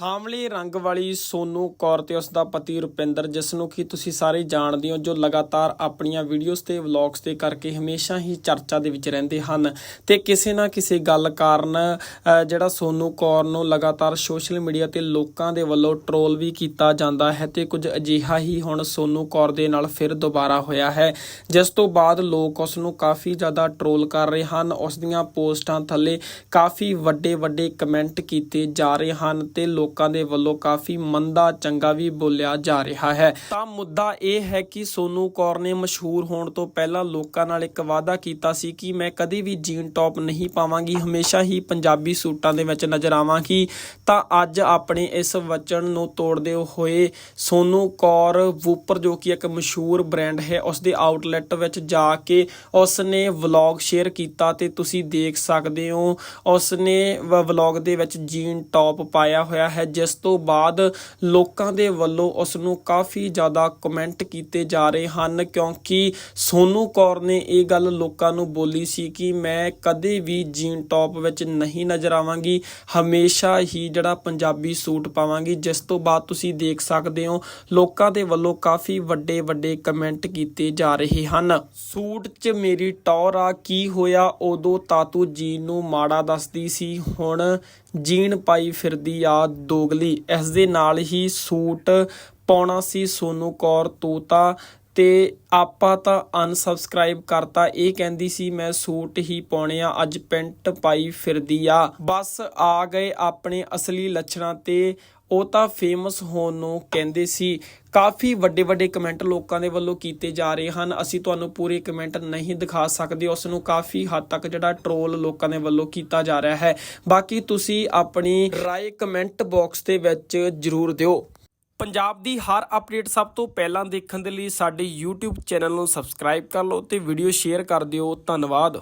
ਸਾਂਵਲੇ ਰੰਗ ਵਾਲੀ ਸੋਨੂ ਕੌਰ ਤੇ ਉਸ ਦਾ ਪਤੀ ਰੁਪਿੰਦਰ, ਜਿਸ ਨੂੰ ਕਿ ਤੁਸੀਂ ਸਾਰੇ ਜਾਣਦੇ ਹੋ, ਜੋ ਲਗਾਤਾਰ ਆਪਣੀਆਂ ਵੀਡੀਓਜ਼ ਤੇ ਵਲੌਗਸ ਤੇ ਕਰਕੇ ਹਮੇਸ਼ਾ ਹੀ ਚਰਚਾ ਦੇ ਵਿੱਚ ਰਹਿੰਦੇ ਹਨ। ਤੇ ਕਿਸੇ ਨਾ ਕਿਸੇ ਗੱਲ ਕਾਰਨ ਜਿਹੜਾ ਸੋਨੂ ਕੌਰ ਨੂੰ ਲਗਾਤਾਰ ਸੋਸ਼ਲ ਮੀਡੀਆ ਤੇ ਲੋਕਾਂ ਦੇ ਵੱਲੋਂ ਟਰੋਲ ਵੀ ਕੀਤਾ ਜਾਂਦਾ ਹੈ ਤੇ ਕੁਝ ਅਜਿਹਾ ਹੀ ਹੁਣ ਸੋਨੂ ਕੌਰ ਦੇ ਨਾਲ ਫਿਰ ਦੁਬਾਰਾ ਹੋਇਆ ਹੈ। ਜਿਸ ਤੋਂ ਬਾਅਦ ਲੋਕ ਉਸ ਨੂੰ ਕਾਫੀ ਜ਼ਿਆਦਾ ਟਰੋਲ ਕਰ ਰਹੇ ਹਨ। ਉਸ ਦੀਆਂ ਪੋਸਟਾਂ ਥੱਲੇ ਕਾਫੀ ਵੱਡੇ ਵੱਡੇ ਕਮੈਂਟ ਕੀਤੇ ਜਾ ਰਹੇ ਹਨ ਤੇ ਲੋਕਾਂ ਲੋਕਾਂ ਦੇ ਵੱਲੋਂ ਕਾਫੀ ਮੰਦਾ, ਚੰਗਾ ਵੀ ਬੋਲਿਆ ਜਾ ਰਿਹਾ ਹੈ। ਤਾਂ ਮੁੱਦਾ ਇਹ ਹੈ ਕਿ ਸੋਨੂ ਕੌਰ ਨੇ ਮਸ਼ਹੂਰ ਹੋਣ ਤੋਂ ਪਹਿਲਾਂ ਲੋਕਾਂ ਨਾਲ ਇੱਕ ਵਾਅਦਾ ਕੀਤਾ ਸੀ ਕਿ ਮੈਂ ਕਦੇ ਵੀ ਜੀਨ ਟੌਪ ਨਹੀਂ ਪਾਵਾਂਗੀ, ਹਮੇਸ਼ਾ ਹੀ ਪੰਜਾਬੀ ਸੂਟਾਂ ਦੇ ਵਿੱਚ ਨਜ਼ਰ ਆਵਾਂਗੀ। ਤਾਂ ਅੱਜ ਆਪਣੇ ਇਸ ਵਚਨ ਨੂੰ ਤੋੜਦੇ ਹੋਏ ਸੋਨੂ ਕੌਰ ਵੂਪਰ, ਜੋ ਕਿ ਇੱਕ ਮਸ਼ਹੂਰ ਬ੍ਰਾਂਡ ਹੈ ਉਸ ਦੇ ਆਊਟਲੈਟ ਵਿੱਚ ਜਾ ਕੇ ਉਸ ਨੇ ਵਲੌਗ ਸ਼ੇਅਰ ਕੀਤਾ ਤੇ ਤੁਸੀਂ ਦੇਖ ਸਕਦੇ ਹੋ ਉਸ ਨੇ ਵਲੌਗ ਦੇ ਵਿੱਚ ਜੀਨ ਟੌਪ ਪਾਇਆ ਹੋਇਆ ਹੈ, ਜਿਸ ਤੋਂ ਬਾਅਦ ਲੋਕਾਂ ਦੇ ਵੱਲੋਂ ਉਸ ਨੂੰ ਕਾਫੀ ਜ਼ਿਆਦਾ ਕਮੈਂਟ ਕੀਤੇ ਜਾ ਰਹੇ ਹਨ, ਕਿਉਂਕਿ ਸੋਨੂ ਕੌਰ ਨੇ ਇਹ ਗੱਲ ਲੋਕਾਂ ਨੂੰ ਬੋਲੀ ਸੀ ਕਿ ਮੈਂ ਕਦੇ ਵੀ ਜੀਨ ਟੌਪ ਵਿੱਚ ਨਹੀਂ ਨਜ਼ਰ ਆਵਾਂਗੀ, ਹਮੇਸ਼ਾ ਹੀ ਜਿਹੜਾ ਪੰਜਾਬੀ ਸੂਟ ਪਾਵਾਂਗੀ, ਜਿਸ ਤੋਂ ਬਾਅਦ ਤੁਸੀਂ ਦੇਖ ਸਕਦੇ ਹੋ, ਲੋਕਾਂ ਦੇ ਵੱਲੋਂ ਕਾਫੀ ਵੱਡੇ ਵੱਡੇ ਕਮੈਂਟ ਕੀਤੇ ਜਾ ਰਹੇ ਹਨ। ਸੂਟ 'ਚ ਮੇਰੀ ਟੌਰ ਆ, ਕੀ ਹੋਇਆ? ਉਦੋਂ ਤਾਤੂ ਜੀਨ ਨੂੰ ਮਾੜਾ ਦੱਸਦੀ ਸੀ, ਹੁਣ ਜੀਨ ਪਾਈ ਫਿਰਦੀ ਆ ਦੋਗਲੀ। ਇਸ ਦੇ ਨਾਲ ਹੀ ਸੂਟ ਪਾਉਣਾ ਸੀ ਸੋਨੂ ਕੌਰ ਤੋਤਾ ਤੇ ਆਪਾਂ ਤਾਂ ਅਨਸਬਸਕ੍ਰਾਈਬ ਕਰਤਾ। ਇਹ ਕਹਿੰਦੀ ਸੀ, ਮੈਂ ਸੂਟ ਹੀ ਪਾਉਣੇ ਆ, ਅੱਜ ਪੈਂਟ ਪਾਈ ਫਿਰਦੀ ਆ। ਬਸ ਆ ਗਏ ਆਪਣੇ ਅਸਲੀ ਲੱਛਣਾਂ ਤੇ। ਉਹ ਤਾਂ ਫੇਮਸ ਹੋਣ ਨੂੰ ਕਹਿੰਦੇ ਸੀ। ਕਾਫੀ ਵੱਡੇ ਵੱਡੇ ਕਮੈਂਟ ਲੋਕਾਂ ਦੇ ਵੱਲੋਂ ਕੀਤੇ ਜਾ ਰਹੇ ਹਨ। ਅਸੀਂ ਤੁਹਾਨੂੰ ਪੂਰੇ ਕਮੈਂਟ ਨਹੀਂ ਦਿਖਾ ਸਕਦੇ। ਉਸ ਨੂੰ ਕਾਫੀ ਹੱਦ ਤੱਕ ਜਿਹੜਾ ਟਰੋਲ ਲੋਕਾਂ ਦੇ ਵੱਲੋਂ ਕੀਤਾ ਜਾ ਰਿਹਾ ਹੈ। ਬਾਕੀ ਤੁਸੀਂ ਆਪਣੀ ਰਾਏ ਕਮੈਂਟ ਬਾਕਸ ਦੇ ਵਿੱਚ ਜਰੂਰ ਦਿਓ। ਪੰਜਾਬ ਦੀ ਹਰ ਅਪਡੇਟ ਸਭ ਤੋਂ ਪਹਿਲਾਂ ਦੇਖਣ ਦੇ ਲਈ ਸਾਡੇ YouTube ਚੈਨਲ ਨੂੰ ਸਬਸਕ੍ਰਾਈਬ ਕਰ ਲਓ ਤੇ ਵੀਡੀਓ ਸ਼ੇਅਰ ਕਰ ਦਿਓ। ਧੰਨਵਾਦ।